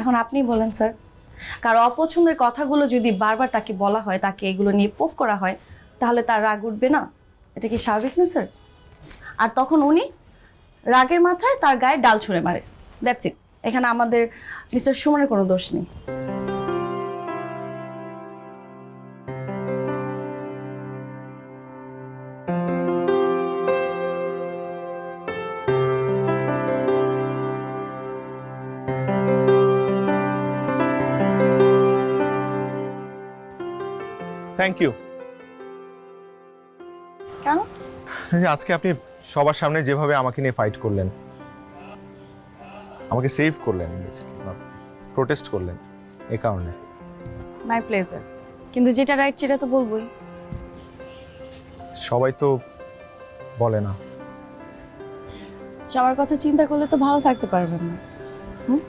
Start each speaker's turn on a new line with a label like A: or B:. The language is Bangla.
A: এখন আপনি বলেন, স্যার। কারও অপছন্দের কথাগুলো যদি বারবার তাকে বলা হয়, তাকে এগুলো নিয়ে পোক করা হয়, তাহলে তার রাগ উঠবে না? এটা কি স্বাভাবিক না, স্যার? আর তখন উনি রাগের মাথায় তার গায়ে ডাল ছুঁড়ে মারে। দ্যাটস ইট এখানে আমাদের মিস্টার সুমনের কোনো দোষ নেই।
B: থ্যাংক ইউ
A: কেন?
B: আজকে আপনি সবার সামনে যেভাবে আমাকে নিয়ে ফাইট করলেন আমাকে সেভ করলেন প্রোটেস্ট করলেন এ কারণে।
A: মাই প্লেজার কিন্তু যেটা রাইট সেটা তো বলবোই।
B: সবাই তো বলে না।
A: সবার কথা চিন্তা করলে তো ভালো থাকতে পারবেন না। হুম?